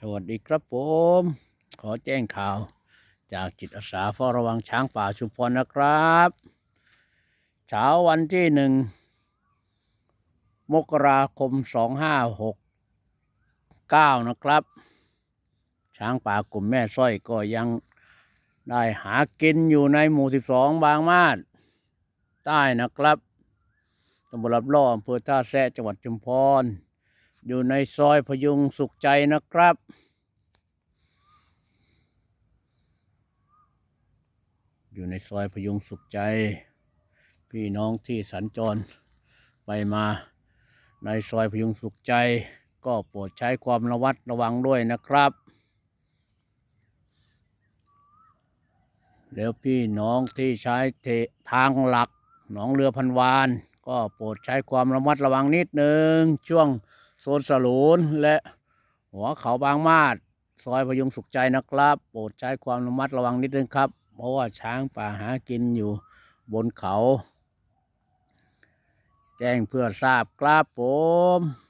สวัสดีครับผม ขอแจ้งข่าว จากจิตอาสาเฝ้าระวังช้างป่าชุมพรนะครับ เช้าวันที่หนึ่งมกราคมสองห้าหกเก้านะครับ ช้างป่ากลุ่มแม่สร้อยก็ยังได้หากินอยู่ในหมู่สิบสองบางมาดใต้นะครับตำบลรับล่ออำเภอท่าแซะจังหวัดชุมพร อยู่ในซอยพยุงสุขใจนะครับ อยู่ในซอยพยุงสุขใจ พี่น้องที่สัญจรไปมาในซอยพยุงสุขใจ ก็โปรดใช้ความระวัดระวังด้วยนะครับ แล้วพี่น้องที่ใช้เททางหลักหนองเรือพันวาน ก็โปรดใช้ความระมัดระวังนิดหนึ่งช่วง ซนสลูนและหัวเขาบางมาดซอยพยุงสุขใจนะครับ โปรดใช้ความระมัดระวังนิดนึงครับ เพราะว่าช้างป่าหากินอยู่บนเขา แจ้งเพื่อทราบครับผม